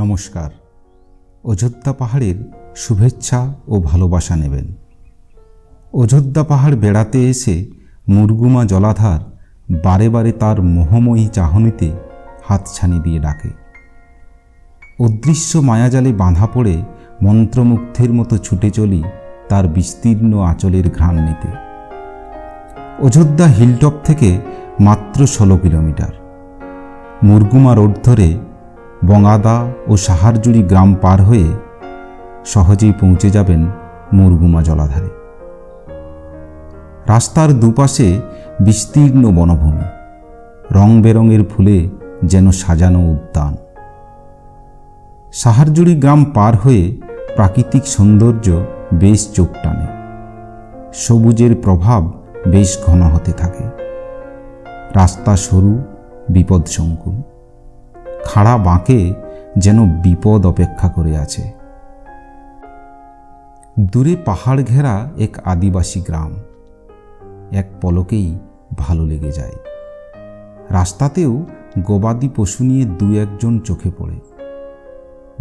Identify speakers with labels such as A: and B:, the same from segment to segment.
A: নমস্কার। অযোধ্যা পাহাড়ের শুভেচ্ছা ও ভালোবাসা নেবেন। অযোধ্যা পাহাড় বেড়াতে এসে মুরগুমা জলাধার বারে বারে তার মোহময়ী চাহনিতে হাতছানি দিয়ে ডাকে। অদৃশ্য মায়াজালে বাঁধা পড়ে মন্ত্রমুগ্ধের মতো ছুটে চলি তার বিস্তীর্ণ আঁচলের ঘ্রাণ নিতে। অযোধ্যা হিলটপ থেকে মাত্র ষোলো কিলোমিটার। মুরগুমা রোড ধরে বঙ্গাদা ও সাহারজুড়ি গ্রাম পার হয়ে সহজেই পৌঁছে যাবেন মুরগুমা জলাধারে। রাস্তার দুপাশে বিস্তীর্ণ বনভূমি রং বেরঙের ফুলে যেন সাজানো উদ্যান। সাহারজুড়ি গ্রাম পার হয়ে প্রাকৃতিক সৌন্দর্য বেশ চোখ টানে। সবুজের প্রভাব বেশ ঘন হতে থাকে। রাস্তা সরু, বিপদসংকুল। খাড়া বাঁকে যেন বিপদ অপেক্ষা করে আছে দূরে পাহাড় ঘেরা এক আদিবাসী গ্রাম। এক পলকেই ভালো লেগে যায়। রাস্তাতেও গবাদি পশু নিয়ে দু একজন চোখে পড়ে।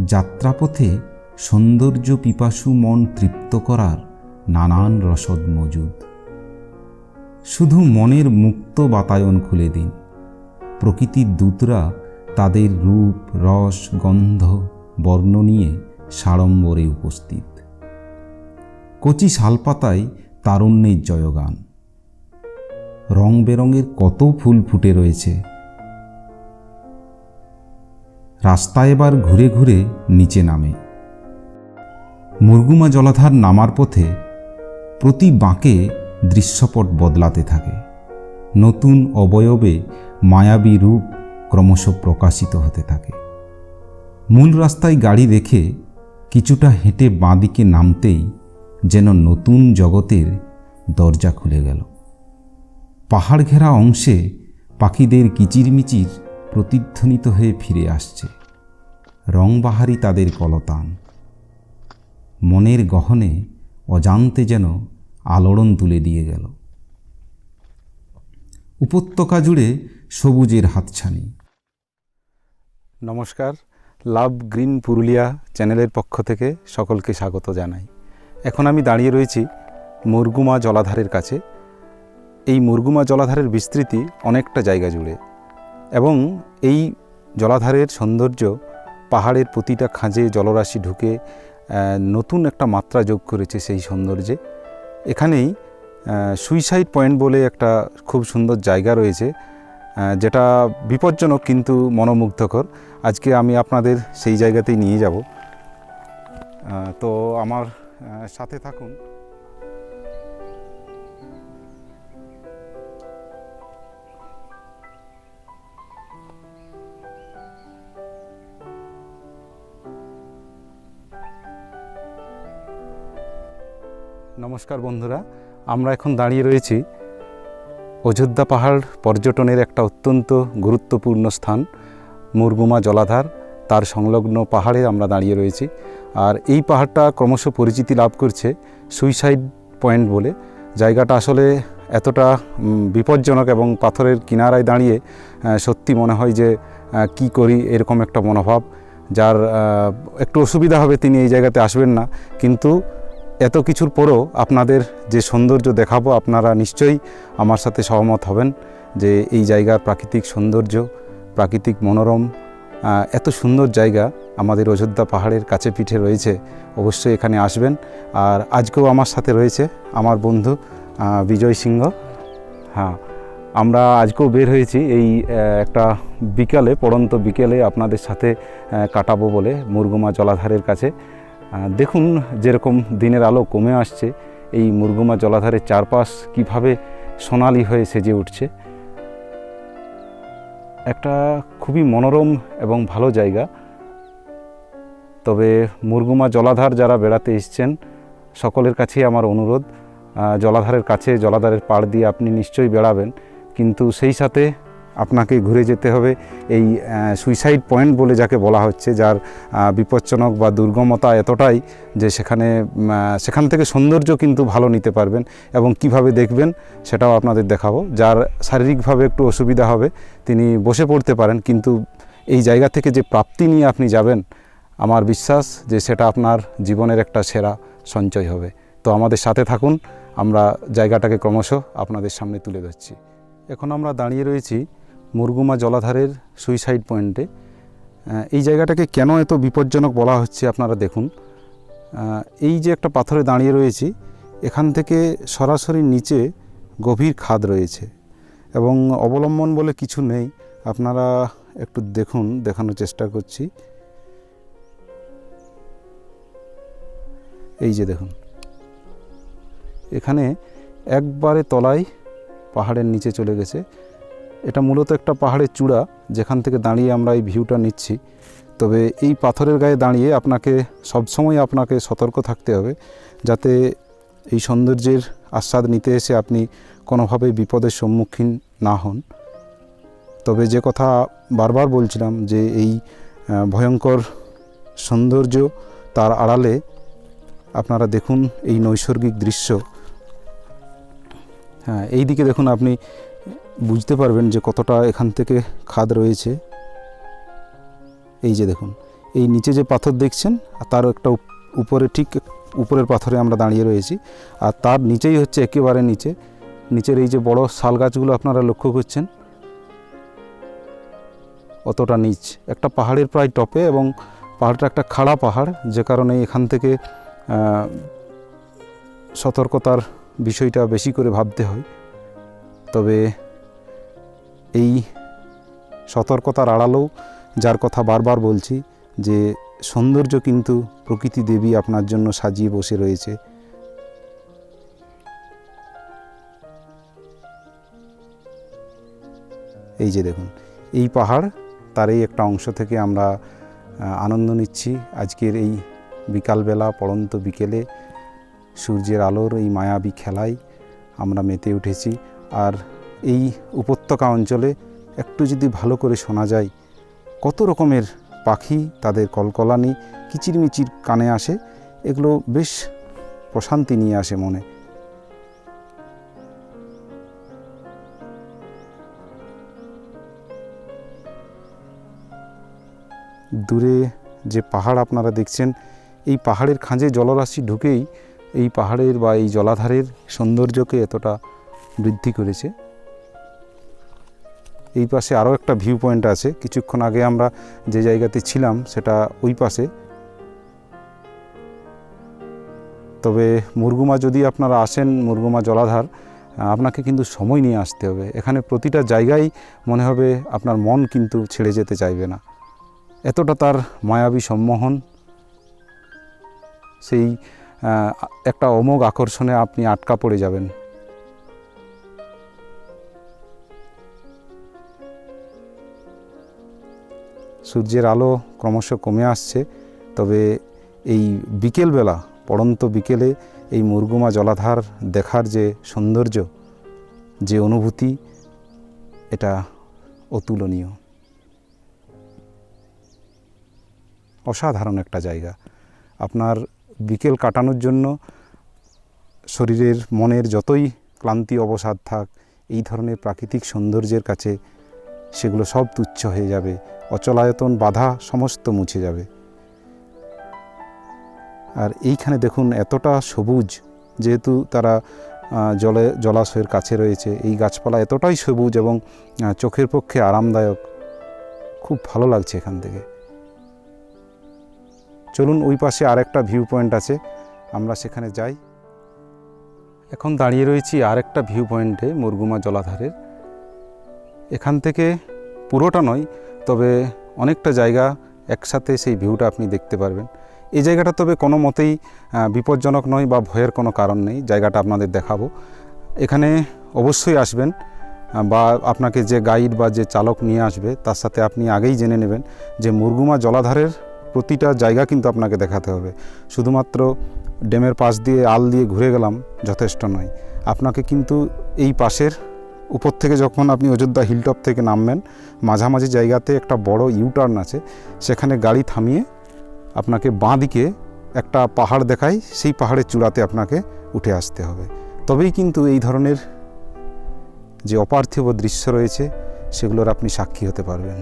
A: যাত্রাপথে সৌন্দর্য পিপাসু মন তৃপ্ত করার নানান রসদ মজুদ। শুধু মনের মুক্ত বাতায়ন খুলে দিন। প্রকৃতির দূতরা তাদের রূপ, রস, গন্ধ, বর্ণ নিয়ে সাড়ম্বরে উপস্থিত। কচি শালপাতায় তারুণ্যের জয়গান। রং বেরঙের কত ফুল ফুটে রয়েছে। রাস্তা এবার ঘুরে ঘুরে নিচে নামে। মুরগুমা জলাধার নামার পথে প্রতি বাঁকে দৃশ্যপট বদলাতে থাকে। নতুন অবয়বে মায়াবী রূপ ক্রমশ প্রকাশিত হতে থাকে। মূল রাস্তায় গাড়ি রেখে কিছুটা হেঁটে বাঁদিকে নামতেই যেন নতুন জগতের দরজা খুলে গেল। পাহাড় ঘেরা অংশে পাখিদের কিচিরমিচির প্রতিধ্বনিত হয়ে ফিরে আসছে। রংবাহারি তাদের কলতান। মনের গহনে অজান্তে যেন আলোড়ন তুলে দিয়ে গেল। উপত্যকা জুড়ে সবুজের হাতছানি।
B: নমস্কার। লাভ গ্রিন পুরুলিয়া চ্যানেলের পক্ষ থেকে সকলকে স্বাগত জানাই। এখন আমি দাঁড়িয়ে রয়েছি মুরগুমা জলাধারের কাছে। এই মুরগুমা জলাধারের বিস্তৃতি অনেকটা জায়গা জুড়ে এবং এই জলাধারের সৌন্দর্য পাহাড়ের প্রতিটা খাঁজে জলরাশি ঢুকে নতুন একটা মাত্রা যোগ করেছে সেই সৌন্দর্যে। এখানেই সুইসাইড পয়েন্ট বলে একটা খুব সুন্দর জায়গা রয়েছে। যেটা বিপজ্জনক কিন্তু মনোমুগ্ধকর। আজকে আমি আপনাদের সেই জায়গাতেই নিয়ে যাব। তো আমার সাথে থাকুন। নমস্কার বন্ধুরা, আমরা এখন দাঁড়িয়ে রয়েছি অযোধ্যা পাহাড় পর্যটনের একটা অত্যন্ত গুরুত্বপূর্ণ স্থান, মুরগুমা জলাধার, তার সংলগ্ন পাহাড়ে আমরা দাঁড়িয়ে রয়েছি। আর এই পাহাড়টা ক্রমশ পরিচিতি লাভ করছে সুইসাইড পয়েন্ট বলে। জায়গাটা আসলে এতটা বিপজ্জনক এবং পাথরের কিনারায় দাঁড়িয়ে সত্যি মনে হয় যে কি করি এরকম একটা মনোভাব, যার একটু অসুবিধা হবে তিনি এই জায়গাতে আসবেন না। কিন্তু এত কিছুর পরও আপনাদের যে সৌন্দর্য দেখাবো, আপনারা নিশ্চয়ই আমার সাথে সহমত হবেন যে এই জায়গার প্রাকৃতিক সৌন্দর্য, প্রাকৃতিক মনোরম এত সুন্দর জায়গা আমাদের অযোধ্যা পাহাড়ের কাছে পিঠে রয়েছে, অবশ্যই এখানে আসবেন। আর আজকেও আমার সাথে রয়েছে আমার বন্ধু বিজয় সিংহ। হ্যাঁ আমরা আজকেও বের হয়েছি এই একটা বিকালে, পড়ন্ত বিকেলে আপনাদের সাথে কাটাবো বলে মুরগুমা জলাধারের কাছে। দেখুন যেরকম দিনের আলো কমে আসছে, এই মুরগুমা জলাধারের চারপাশ কীভাবে সোনালি হয়ে সেজে উঠছে। একটা খুবই মনোরম এবং ভালো জায়গা। তবে মুরগুমা জলাধার যারা বেড়াতে এসছেন, সকলের কাছেই আমার অনুরোধ। জলাধারের কাছে, জলাধারের পাড় দিয়ে আপনি নিশ্চয়ই বেড়াবেন। কিন্তু সেই সাথে আপনাকে ঘুরে যেতে হবে। এই সুইসাইড পয়েন্ট বলে যাকে বলা হচ্ছে, যার বিপজ্জনক বা দুর্গমতা এতটাই যে সেখানে সেখান থেকে সৌন্দর্য কিন্তু ভালো নিতে পারবেন এবং কীভাবে দেখবেন সেটাও আপনাদের দেখাবো। যার শারীরিকভাবে একটু অসুবিধা হবে, তিনি বসে পড়তে পারেন, কিন্তু এই জায়গা থেকে যে প্রাপ্তি নিয়ে আপনি যাবেন, আমার বিশ্বাস যে সেটা আপনার জীবনের একটা সেরা সঞ্চয় হবে। তো আমাদের সাথে থাকুন, আমরা জায়গাটাকে ক্রমশ আপনাদের সামনে তুলে ধরছি। এখন আমরা দাঁড়িয়ে রয়েছি মুরগুমা জলাধারের সুইসাইড পয়েন্টে এই জায়গাটাকে কেন এত বিপজ্জনক বলা হচ্ছে আপনারা দেখুন। এই যে একটা পাথরে দাঁড়িয়ে রয়েছি, এখান থেকে সরাসরি নিচে গভীর খাদ রয়েছে। এবং অবলম্বন বলে কিছু নেই। আপনারা একটু দেখুন, দেখানোর চেষ্টা করছি। এই যে দেখুন। এখানে একবারে তলায় পাহাড়ের নিচে চলে গেছে। এটা মূলত একটা পাহাড়ের চূড়া, যেখান থেকে দাঁড়িয়ে আমরা এই ভিউটা নিচ্ছি। তবে এই পাথরের গায়ে দাঁড়িয়ে আপনাকে সবসময় আপনাকে সতর্ক থাকতে হবে, যাতে এই সৌন্দর্যের আস্বাদ নিতে এসে আপনি কোনোভাবেই বিপদের সম্মুখীন না হন। তবে যে কথা বারবার বলছিলাম যে এই ভয়ঙ্কর সৌন্দর্য তার আড়ালে আপনারা দেখুন এই নৈসর্গিক দৃশ্য। হ্যাঁ এই দিকে দেখুন আপনি বুঝতে পারবেন যে কতটা এখান থেকে খাদ রয়েছে। এই যে দেখুন, এই নিচে যে পাথর দেখছেন তার একটা উপরে ঠিক উপরের পাথরে আমরা দাঁড়িয়ে রয়েছি। আর তার নিচেই হচ্ছে একেবারে নিচে। নিচের এই যে বড় শাল গাছগুলো আপনারা লক্ষ্য করছেন, অতটা নিচ। একটা পাহাড়ের প্রায় টপে এবং পাহাড়টা একটা খাড়া পাহাড়, যে কারণে এখান থেকে সতর্কতার বিষয়টা বেশি করে ভাবতে হয়। তবে এই সতর্কতার আড়ালেও যার কথা বারবার বলছি যে সৌন্দর্য কিন্তু প্রকৃতি দেবী আপনার জন্য সাজিয়ে বসে রয়েছে। এই যে দেখুন, এই পাহাড় তারই একটা অংশ থেকে আমরা আনন্দ নিচ্ছি। আজকের এই বিকালবেলা পড়ন্ত বিকেলে সূর্যের আলোর এই মায়াবী খেলায় আমরা মেতে উঠেছি। আর এই উপত্যকা অঞ্চলে একটু যদি ভালো করে শোনা যায়, কত রকমের পাখি তাদের কলকলানি, কিচিরমিচির কানে আসে, এগুলো বেশ প্রশান্তি নিয়ে আসে মনে। দূরে যে পাহাড় আপনারা দেখছেন, এই পাহাড়ের খাঁজে জলরাশি ঢুকেই এই পাহাড়ের বা এই জলাধারের সৌন্দর্যকে এতটা বৃদ্ধি করেছে। এই পাশে আরও একটা ভিউ পয়েন্ট আছে। কিছুক্ষণ আগে আমরা যে জায়গাতে ছিলাম, সেটা ওই পাশে। তবে মুরগুমা যদি আপনারা আসেন, মুরগুমা জলাধার, আপনাকে কিন্তু সময় নিয়ে আসতে হবে। এখানে প্রতিটা জায়গায় মনে হবে আপনার মন কিন্তু ছেড়ে যেতে চাইবে না। এতটা তার মায়াবী সম্মোহন, সেই একটা অমোঘ আকর্ষণে আপনি আটকা পড়ে যাবেন। সূর্যের আলো ক্রমশ কমে আসছে, তবে এই বিকেলবেলা, পড়ন্ত বিকেলে এই মুরগুমা জলাধার দেখার যে সৌন্দর্য, যে অনুভূতি, এটা অতুলনীয়। অসাধারণ একটা জায়গা। আপনার বিকেল কাটানোর জন্য শরীরের মনের যতই ক্লান্তি অবসাদ থাক, এই ধরনের প্রাকৃতিক সৌন্দর্যের কাছে সেগুলো সব তুচ্ছ হয়ে যাবে। অচলায়তন বাধা সমস্ত মুছে যাবে। আর এইখানে দেখুন, এতটা সবুজ যেহেতু তারা জলে, জলাশয়ের কাছে রয়েছে, এই গাছপালা এতটাই সবুজ এবং চোখের পক্ষে আরামদায়ক। খুব ভালো লাগছে এখান থেকে। চলুন ওই পাশে আরেকটা ভিউ পয়েন্ট আছে, আমরা সেখানে যাই। এখন দাঁড়িয়ে রয়েছি আরেকটা ভিউ পয়েন্টে, মুরগুমা জলাধারের। এখান থেকে পুরোটা নয়, তবে অনেকটা জায়গা একসাথে সেই ভিউটা আপনি দেখতে পারবেন। এই জায়গাটা তবে কোনো মতেই বিপজ্জনক নয় বা ভয়ের কোনো কারণ নেই, জায়গাটা আপনাদের দেখাবো। এখানে অবশ্যই আসবেন বা আপনাকে যে গাইড বা যে চালক নিয়ে আসবে, তার সাথে আপনি আগেই জেনে নেবেন যে মুরগুমা জলাধারের প্রতিটা জায়গা কিন্তু আপনাকে দেখাতে হবে। শুধুমাত্র ড্যামের পাশ দিয়ে আল দিয়ে ঘুরে গেলাম যথেষ্ট নয়। আপনাকে কিন্তু এই পাশের উপর থেকে যখন আপনি অযোধ্যা হিলটপ থেকে নামবেন, মাঝামাঝি জায়গাতে একটা বড় ইউটার্ন আছে, সেখানে গাড়ি থামিয়ে আপনাকে বাঁ দিকে একটা পাহাড় দেখায়, সেই পাহাড়ের চূড়াতে আপনাকে উঠে আসতে হবে। তবেই কিন্তু এই ধরনের যে অপার্থিব দৃশ্য রয়েছে, সেগুলোর আপনি সাক্ষী হতে পারবেন।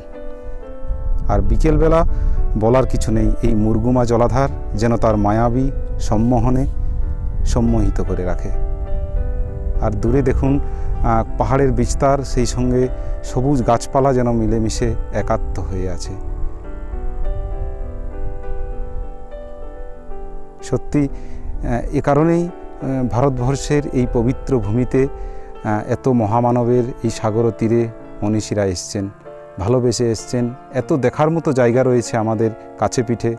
B: আর বিকেলবেলা বলার কিছু নেই, এই মুরগুমা জলাধার যেন তার মায়াবী সম্মোহনে সম্মোহিত করে রাখে। আর দূরে দেখুন পাহাড়ের বিস্তার, সেই সঙ্গে সবুজ গাছপালা যেন মিলেমিশে একাত্ম হয়ে আছে। সত্যি এ কারণেই ভারতবর্ষের এই পবিত্র ভূমিতে এত মহামানবের এই সাগর তীরে মনীষীরা এসছেন, ভালোবেসে এসছেন। এত দেখার মতো জায়গা রয়েছে আমাদের কাছে পিঠে।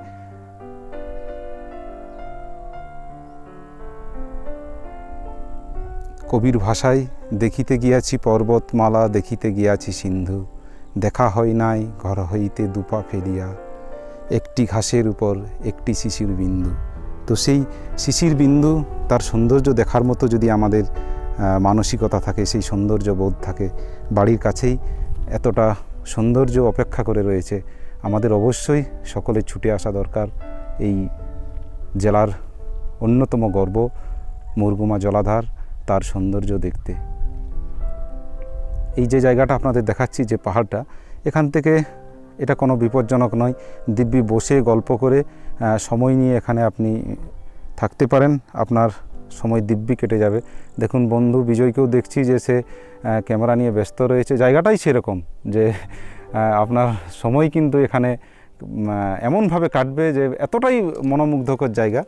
B: কবির ভাষায়, দেখিতে গিয়াছি পর্বতমালা, দেখিতে গিয়াছি সিন্ধু, দেখা হয় নাই ঘর হইতে দুপা ফেলিয়া, একটি ঘাসের উপর একটি শিশির বিন্দু। তো সেই শিশির বিন্দু, তার সৌন্দর্য দেখার মতো যদি আমাদের মানসিকতা থাকে, সেই সৌন্দর্য বোধ থাকে, বাড়ির কাছেই এতটা সৌন্দর্য অপেক্ষা করে রয়েছে, আমাদের অবশ্যই সকলে ছুটে আসা দরকার এই জেলার অন্যতম গর্ব, মুরগুমা জলাধার। তার সৌন্দর্য দেখতে। এই যে জায়গাটা আপনাদের দেখাচ্ছি, যে পাহাড়টা, এখান থেকে এটা কোনো বিপজ্জনক নয়। দিব্যি বসে গল্প করে সময় নিয়ে এখানে আপনি থাকতে পারেন। আপনার সময় দিব্যি কেটে যাবে। দেখুন বন্ধু, বিজয়কেও দেখছি যে সে ক্যামেরা নিয়ে ব্যস্ত রয়েছে। জায়গাটাই সেরকম যে আপনার সময় কিন্তু এখানে এমনভাবে কাটবে যে এতটাই মনোমুগ্ধকর জায়গা।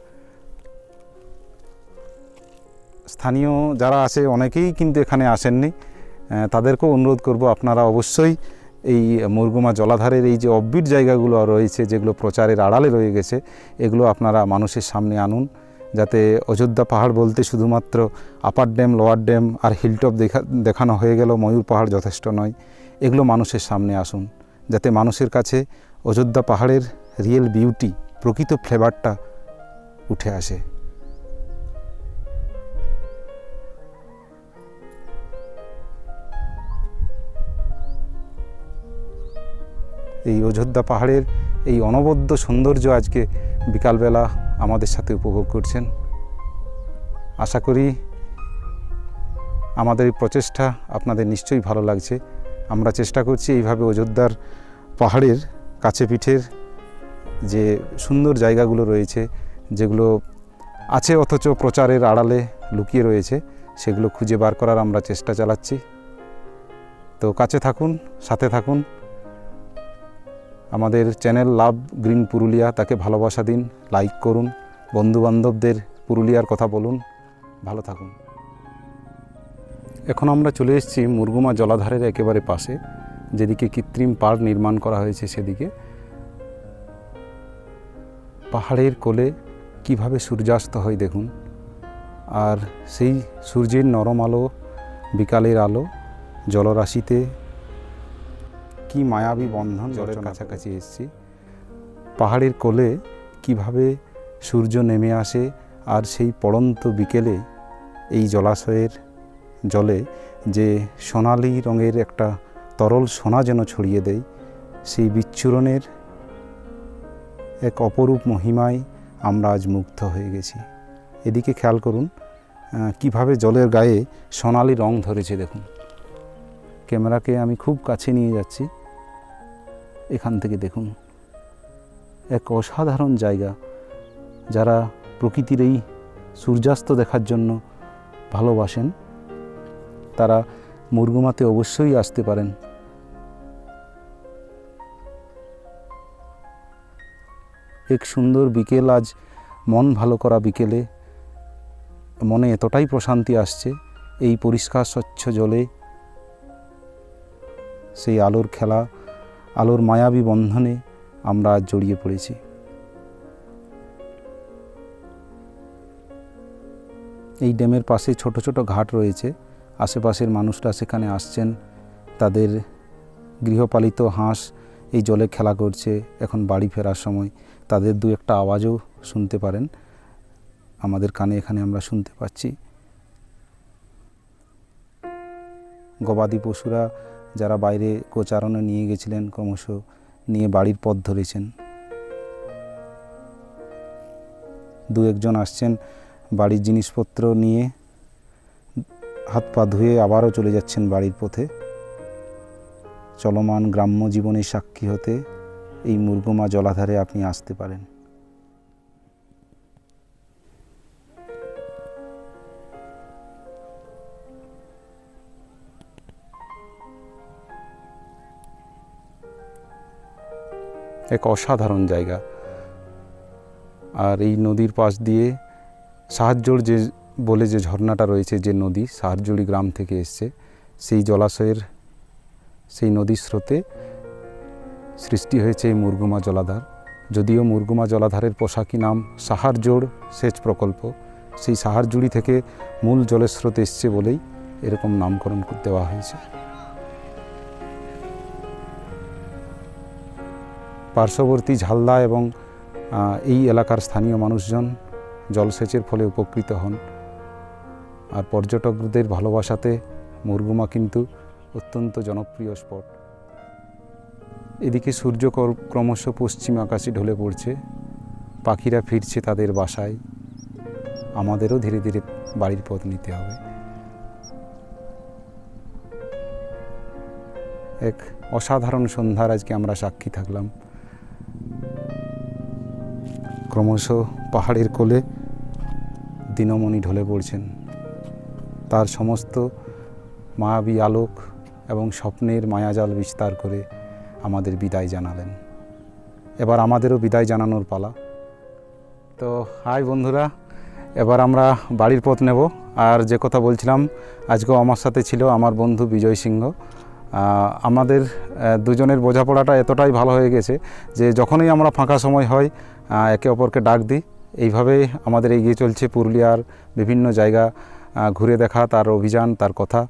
B: স্থানীয় যারা আছে অনেকেই কিন্তু এখানে আসেননি। তাদেরকেও অনুরোধ করব আপনারা অবশ্যই এই মুরগুমা জলাধারের এই যে অব্বিট জায়গাগুলো রয়েছে, যেগুলো প্রচারের আড়ালে রয়ে গেছে, এগুলো আপনারা মানুষের সামনে আনুন। যাতে অযোধ্যা পাহাড় বলতে শুধুমাত্র আপার ড্যাম, লোয়ার ড্যাম আর হিলটপ দেখা, দেখানো হয়ে গেল ময়ূর পাহাড় যথেষ্ট নয়। এগুলো মানুষের সামনে আসুন। যাতে মানুষের কাছে অযোধ্যা পাহাড়ের রিয়েল বিউটি, প্রকৃত ফ্লেভারটা উঠে আসে। এই অযোধ্যা পাহাড়ের এই অনবদ্য সৌন্দর্য আজকে বিকালবেলা আমাদের সাথে উপভোগ করছেন। আশা করি আমাদের এই প্রচেষ্টা আপনাদের নিশ্চয়ই ভালো লাগছে। আমরা চেষ্টা করছি এইভাবে অযোধ্যার পাহাড়ের কাছে পিঠের যে সুন্দর জায়গাগুলো রয়েছে, যেগুলো আছে অথচ প্রচারের আড়ালে লুকিয়ে রয়েছে, সেগুলো খুঁজে বার করার আমরা চেষ্টা চালাচ্ছি। তো কাছে থাকুন, সাথে থাকুন। আমাদের চ্যানেল লাভ গ্রিন পুরুলিয়া, তাকে ভালোবাসা দিন, লাইক করুন, বন্ধুবান্ধবদের পুরুলিয়ার কথা বলুন, ভালো থাকুন। এখন আমরা চলে এসেছি মুরগুমা জলাধারের একেবারে পাশে, যেদিকে কৃত্রিম পার্ক নির্মাণ করা হয়েছে সেদিকে। পাহাড়ের কোলে কীভাবে সূর্যাস্ত হয় দেখুন, আর সেই সূর্যের নরম আলো, বিকালের আলো, জলরাশিতে কি মায়াবী বন্ধন জলের কাছাকাছি এসেছি। পাহাড়ের কোলে কীভাবে সূর্য নেমে আসে আর সেই পড়ন্ত বিকেলে এই জলাশয়ের জলে যে সোনালি রঙের একটা তরল সোনা যেন ছড়িয়ে দেয় সেই বিচ্ছুরণের এক অপরূপ মহিমায় আমরা আজ মুগ্ধ হয়ে গেছি। এদিকে খেয়াল করুন কীভাবে জলের গায়ে সোনালি রং ধরেছে দেখুন। ক্যামেরাকে আমি খুব কাছে নিয়ে যাচ্ছি। এখান থেকে দেখুন। এক অসাধারণ জায়গা, যারা প্রকৃতির এই সূর্যাস্ত দেখার জন্য ভালোবাসেন, তারা মুরগুমাতে অবশ্যই আসতে পারেন। এক সুন্দর বিকেল, আজ মন ভালো করা বিকেলে মনে এতটাই প্রশান্তি আসছে, এই পরিষ্কার স্বচ্ছ জলে সেই আলোর খেলা আলোর মায়াবী বন্ধনে আমরা জড়িয়ে পড়েছি। এই ড্যামের পাশে ছোট ছোট ঘাট রয়েছে। আশেপাশের মানুষরা সেখানে আসছেন। তাদের গৃহপালিত হাঁস এই জলে খেলা করছে। এখন বাড়ি ফেরার সময় তাদের দু একটা আওয়াজও শুনতে পারেন। আমাদের কানে এখানে আমরা শুনতে পাচ্ছি। গবাদি পশুরা যারা বাইরে গোচারণে নিয়ে গেছিলেন ক্রমশ, নিয়ে বাড়ির পথ ধরেছেন। দু একজন আসছেন বাড়ির জিনিসপত্র নিয়ে, হাত পা ধুয়ে আবারও চলে যাচ্ছেন বাড়ির পথে। চলমান গ্রাম্য জীবনের সাক্ষী হতে এই মুরগুমা জলাধারে আপনি আসতে পারেন। এক অসাধারণ জায়গা। আর এই নদীর পাশ দিয়ে সাহায্যর যে বলে যে ঝর্ণাটা রয়েছে, যে নদী সাহারজুড়ি গ্রাম থেকে এসছে, সেই জলাশয়ের সেই নদীর স্রোতে সৃষ্টি হয়েছে এই মুরগুমা জলাধার। যদিও মুরগুমা জলাধারের পোশাকি নাম সাহারজোড় সেচ প্রকল্প, সেই সাহারজুড়ি থেকে মূল জলের স্রোত এসছে বলেই এরকম নামকরণ করে দেওয়া হয়েছে। পার্শ্ববর্তী ঝালদা এবং এই এলাকার স্থানীয় মানুষজন জলসেচের ফলে উপকৃত হন। আর পর্যটকদের ভালোবাসাতে মুরগুমা কিন্তু অত্যন্ত জনপ্রিয় স্পট। এদিকে সূর্য কর- ক্রমশ পশ্চিম আকাশে ঢলে পড়ছে। পাখিরা ফিরছে তাদের বাসায়। আমাদেরও ধীরে ধীরে বাড়ির পথ নিতে হবে। এক অসাধারণ সন্ধ্যার আজকে আমরা সাক্ষী থাকলাম। ক্রমশ পাহাড়ের কোলে দিনমণি ঢলে পড়ছেন। তার সমস্ত মায়াবী আলোক এবং স্বপ্নের মায়াজাল বিস্তার করে আমাদের বিদায় জানালেন। এবার আমাদেরও বিদায় জানানোর পালা। তো, হাই বন্ধুরা, এবার আমরা বাড়ির পথ নেব। আর যে কথা বলছিলাম, আজকেও আমার সাথে ছিল আমার বন্ধু বিজয় সিংহ। আমাদের দুজনের বোঝাপড়াটা এতটাই ভালো হয়ে গেছে যে যখনই আমরা ফাঁকা সময় হয় একে অপরকে ডাক দিই। এইভাবে আমাদের এগিয়ে চলছে পুরুলিয়ার বিভিন্ন জায়গা ঘুরে দেখা, তার অভিযান, তার কথা।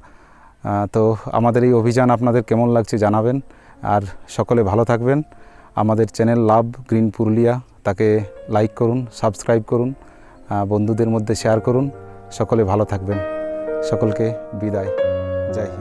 B: তো আমাদের এই অভিযান আপনাদের কেমন লাগছে জানাবেন। আর সকলে ভালো থাকবেন। আমাদের চ্যানেল লাভ গ্রিন পুরুলিয়া, তাকে লাইক করুন, সাবস্ক্রাইব করুন বন্ধুদের মধ্যে শেয়ার করুন। সকলে ভালো থাকবেন। সকলকে বিদায়। জয়